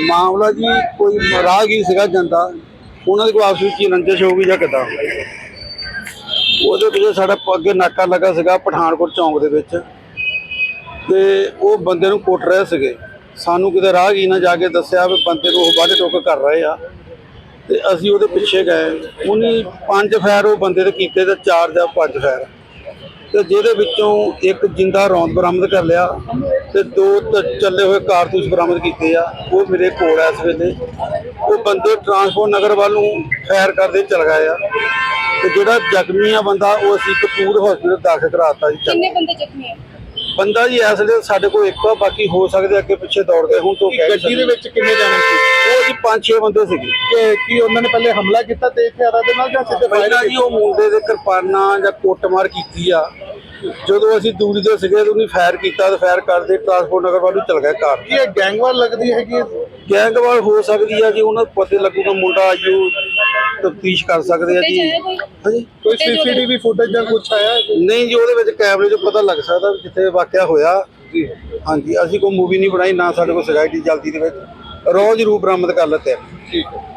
ਮਾਮਲਾ ਜੀ ਕੋਈ ਰਾਹਗੀਰ ਸੀਗਾ ਜਾਂਦਾ ਉਹਨਾਂ ਦੇ ਕੋਲ ਆਪਸ ਵਿੱਚ ਹੀ ਰੰਜਿਸ਼ ਹੋ ਗਈ ਜਾਂ ਕਿੱਦਾਂ? ਉਹਦੇ ਪਿੱਛੇ ਸਾਡਾ ਅੱਗੇ ਨਾਕਾ ਲੱਗਾ ਸੀਗਾ ਪਠਾਨਕੋਟ ਚੌਂਕ ਦੇ ਵਿੱਚ ਤੇ ਉਹ ਬੰਦੇ ਨੂੰ ਕੁੱਟ ਰਹੇ ਸੀਗੇ। ਸਾਨੂੰ ਕਿਤੇ ਰਾਹਗੀਰ ਨੇ ਜਾ ਕੇ ਦੱਸਿਆ ਵੀ ਬੰਦੇ ਨੂੰ ਉਹ ਵੱਢ ਟੋਕ ਕਰ ਰਹੇ ਆ ਤੇ ਅਸੀਂ ਉਹਦੇ ਪਿੱਛੇ ਗਏ। ਉਹਨੇ ਪੰਜ ਫੈਰ ਉਹ ਬੰਦੇ ਦੇ ਕੀਤੇ ਤੇ ਚਾਰ ਜਾਂ ਪੰਜ ਫੈਰ। ਤੇ ਜਿਹਦੇ ਵਿੱਚੋਂ ਇੱਕ ਜਿੰਦਾ ਰੌਂਦ ਬਰਾਮਦ ਕਰ ਲਿਆ ਤੇ ਦੋ ਤ- ਚੱਲੇ ਹੋਏ ਕਾਰਤੂਸ ਬਰਾਮਦ ਕੀਤੇ ਆ ਉਹ ਮੇਰੇ ਕੋਲ ਆ ਇਸ ਵੇਲੇ। ਉਹ ਬੰਦੇ ਟਰਾਂਸਪੋਰਟ ਨਗਰ ਵੱਲ ਨੂੰ ਫਾਇਰ ਕਰਦੇ ਚਲ ਗਏ ਆ। ਤੇ ਜਿਹੜਾ ਜ਼ਖਮੀ ਆ ਬੰਦਾ ਉਹ ਅਸੀਂ ਕਪੂਰ ਹਸਪੀਟਲ ਦਾਖਲ ਕਰਾਤਾ ਜੀ। ਚੱਲ ਕਿੰਨੇ ਬੰਦੇ ਜ਼ਖਮੀ ਹੈ ਬੰਦਾ ਜੀ ਇਸ ਵੇਲੇ ਸਾਡੇ ਕੋਲ ਇੱਕ ਆ ਬਾਕੀ ਹੋ ਸਕਦੇ ਅੱਗੇ ਪਿੱਛੇ ਦੌੜ ਗਏ ਹੁਣ ਤੋਂ ਗੱਡੀ ਦੇ। ਵਿੱਚ ਕਿੰਨੇ ਜਾਣੇ ਸੀ? ਜੀ ਪੰਜ ਛੇ ਬੰਦੇ ਸੀਗੇ। ਕਿ ਕੀ ਉਹਨਾਂ ਨੇ ਪਹਿਲੇ ਹਮਲਾ ਕੀਤਾ ਤੇ ਹਥਿਆਰਾਂ ਦੇ ਨਾਲ ਜਾਂ ਸਿੱਧੇ ਫਾਇਰ ਪਹਿਲਾਂ ਜੀ ਉਹ ਮੁੰਡੇ ਦੇ ਕਿਰਪਾਨਾਂ ਜਾਂ ਕੁੱਟਮਾਰ ਕੀਤੀ ਆ। ਜਦੋਂ ਅਸੀਂ ਦੂਰੀ ਦੇ ਸੀਗੇ ਤੇ ਉਹਨੇ ਫਾਇਰ ਕੀਤਾ ਤੇ ਫਾਇਰ ਕਰਦੇ ਟਰਾਂਸਪੋਰਟ ਨਗਰ ਵੱਲ ਨੂੰ ਚਲ ਗਿਆ ਕਾਰ ਕੀ ਇਹ ਗੈਂਗਵਾਰ ਲੱਗਦੀ ਹੈਗੀ? ਗੈਂਗਵਾਰ ਹੋ ਸਕਦੀ ਆ ਜੀ ਉਹਨਾਂ ਪਤਾ ਲੱਗੂਗਾ ਮੁੰਡਾ ਆਜੂ ਤਫਤੀਸ਼ ਕਰ ਸਕਦੇ ਆ ਜੀ। ਕੋਈ? ਸੀਸੀਟੀਵੀ ਫੁਟੇਜ ਜਾਂ ਕੁਝ ਆਇਆ? ਨਹੀਂ ਜੀ ਉਹਦੇ ਵਿੱਚ ਕੈਮਰੇ 'ਚ ਪਤਾ ਲੱਗ ਸਕਦਾ ਜਿੱਥੇ ਵਾਕਿਆ ਹੋਇਆ। ਜੀ। ਹਾਂਜੀ ਅਸੀਂ ਕੋਈ ਮੂਵੀ ਨਹੀਂ ਬਣਾਈ ਨਾ ਸਾਡੇ ਕੋਲ ਸਿਗਾਇਟੀ ਜਲਦੀ ਦੇ ਵਿੱਚ। ਰੋਜ਼ ਰੂਪ ਬਰਾਮਦ ਕਰ ਲਿੱਤੇ ਠੀਕ ਹੈ।